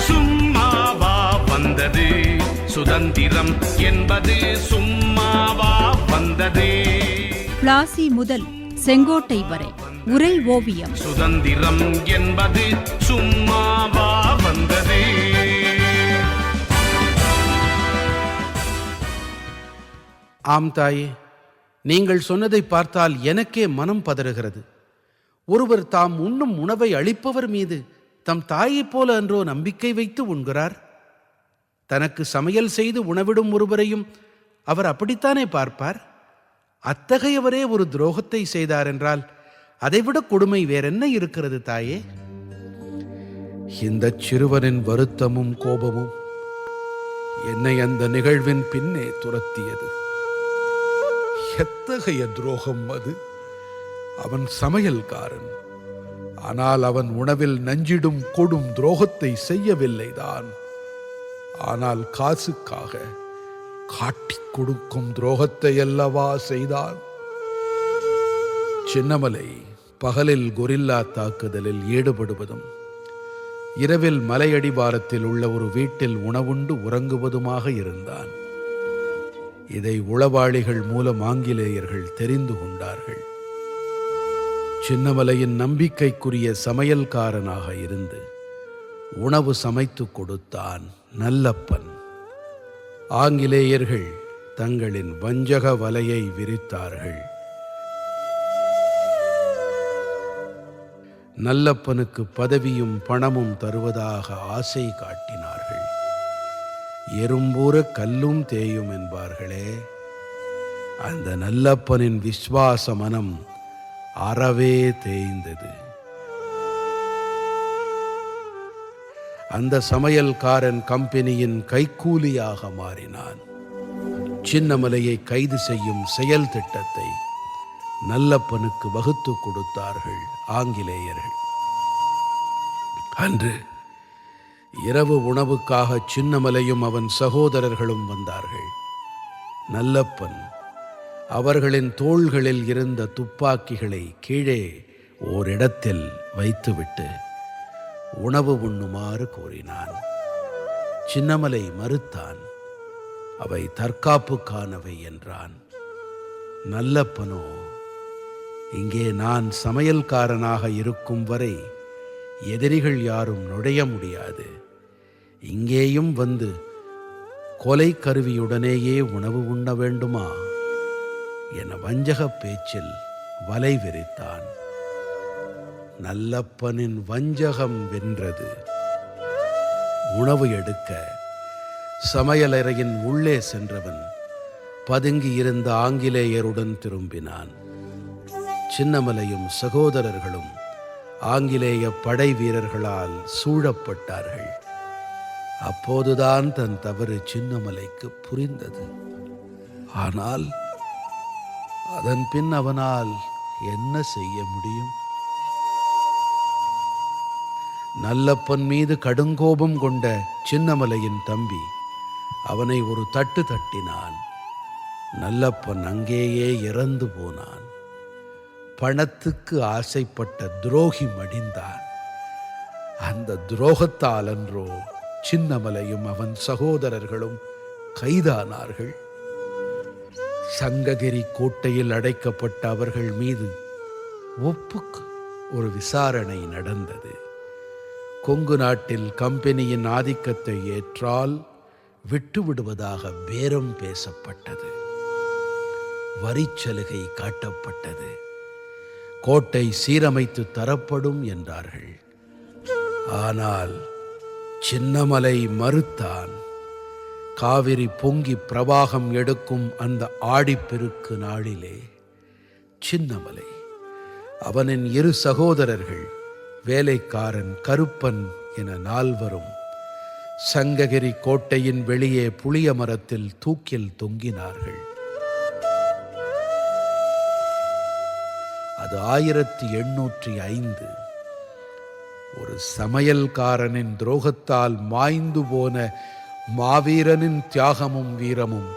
சும்மாவா வந்தது? சுதந்திரம் என்பது சும்மாவா வந்தது? பிளாசி முதல் செங்கோட்டை வரை உரை ஓவியம். சுதந்திரம் என்பது சும்மாவா வந்தது? ஆம் தாயே நீங்கள் சொன்னதை பார்த்தால் எனக்கே மனம் பதறுகிறது. ஒருவர் தாம் உண்ணும் உணவை அளிப்பவர் மீது தம் தாயைப் போல அன்றோ நம்பிக்கை வைத்து உண்கிறார். தனக்கு சமையல் செய்து உணவிடும் ஒருவரையும் அவர் அப்படித்தானே பார்ப்பார்? அத்தகையவரே ஒரு துரோகத்தை செய்தார் என்றால் அதைவிட கொடுமை வேறென்ன இருக்கிறது தாயே? இந்த சிறுவனின் வருத்தமும் கோபமும் என்னை அந்த நிகழ்வின் பின்னே துரத்தியது. எத்தகைய துரோகம் அது? அவன் சமையல்காரன். ஆனால் அவன் உணவில் நஞ்சிடும் கொடும் துரோகத்தை செய்யவில்லைதான். ஆனால் காசுக்காக காட்டிக் கொடுக்கும் துரோகத்தை அல்லவா செய்தான்? சின்னமலை பகலில் கொரில்லா தாக்குதலில் ஈடுபடுவதும் இரவில் மலையடிவாரத்தில் உள்ள ஒரு வீட்டில் உணவுண்டு உறங்குவதுமாக இருந்தான். இதை உளவாளிகள் மூலம் ஆங்கிலேயர்கள் தெரிந்து கொண்டார்கள். சின்னமலையின் நம்பிக்கைக்குரிய சமையல்காரனாக இருந்து உணவு சமைத்து கொடுத்தான் நல்லப்பன். ஆங்கிலேயர்கள் தங்களின் வஞ்சக வலையை விரித்தார்கள். நல்லப்பனுக்கு பதவியும் பணமும் தருவதாக ஆசை காட்டினார்கள். எறும்பூர கல்லும் தேயும் என்பார்களே அந்த நல்லப்பனின் விஸ்வாச மனம் அறவே தேய்ந்தது. அந்த சமையல்காரன் கம்பெனியின் கைக்கூலியாக மாறினான். சின்னமலையை கைது செய்யும் செயல் திட்டத்தை நல்லப்பனுக்கு வகுத்து கொடுத்தார்கள் ஆங்கிலேயர்கள். அன்று இரவு உணவுக்காக சின்னமலையும் அவன் சகோதரர்களும் வந்தார்கள். நல்லப்பன் அவர்களின் தோள்களில் இருந்த துப்பாக்கிகளை கீழே ஓரிடத்தில் வைத்துவிட்டு உணவு உண்ணுமாறு கூறினான். சின்னமலை மறுத்தான் அவை தற்காப்புக்கானவை என்றான். நல்லப்பனோ இங்கே நான் சமையல்காரனாக இருக்கும் வரை எதிரிகள் யாரும் நுழைய முடியாது. இங்கேயும் வந்து கொலை கருவியுடனேயே உணவு உண்ண வேண்டுமா? என வஞ்சகப் பேச்சில் வலை விரித்தான். நல்லப்பனின் வஞ்சகம் வென்றது. உணவு எடுக்க சமையலறையின் உள்ளே சென்றவன் பதுங்கி இருந்த ஆங்கிலேயருடன் திரும்பினான். சின்னமலையும் சகோதரர்களும் ஆங்கிலேய படை வீரர்களால் சூழப்பட்டார்கள். அப்போதுதான் தன் தவறு சின்னமலைக்கு புரிந்தது. ஆனால் அதன் பின் அவனால் என்ன செய்ய முடியும்? நல்லப்பன் மீது கடுங்கோபம் கொண்ட சின்னமலையின் தம்பி அவனை ஒரு தட்டு தட்டினான். நல்லப்பன் அங்கேயே இறந்து போனான். பணத்துக்கு ஆசைப்பட்ட துரோகி மடிந்தான். அந்த துரோகத்தால் அன்றோ சின்னமலையும் அவன் சகோதரர்களும் கைதானார்கள். சங்ககிரி கோட்டையில் அடைக்கப்பட்ட அவர்கள் மீது ஒப்புக்கு ஒரு விசாரணை நடந்தது. கொங்கு நாட்டில் கம்பெனியின் ஆதிக்கத்தை ஏற்றால் விட்டுவிடுவதாக பேரம் பேசப்பட்டது. வரிச்சலுகை காட்டப்பட்டது. கோட்டை சீரமைத்து தரப்படும் என்றார்கள். ஆனால் சின்னமலை மறுத்தான். காவிரி பொங்கி பிரவாகம் எடுக்கும் அந்த ஆடிப்பெருக்கு நாளிலே சின்னமலை. அவனின் இரு சகோதரர்கள் வேலைக்காரன் கருப்பன் என நால்வரும் சங்ககிரி கோட்டையின் வெளியே புளிய மரத்தில் தூக்கில் தொங்கினார்கள். அது ஆயிரத்தி எண்ணூற்றி ஐந்து. ஒரு சமையல்காரனின் துரோகத்தால் மாய்ந்து போன மாவீரனின் தியாகமும் வீரமும்.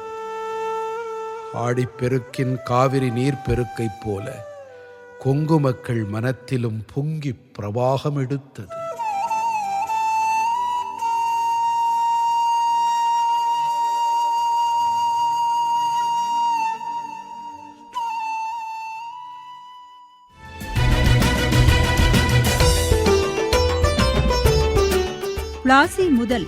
ஆடிப்பெருக்கின் காவிரி நீர் பெருக்கைப் போல கொங்கு மக்கள் மனத்திலும் பொங்கி பிரவாகம் எடுத்தது. பிளாசி முதல்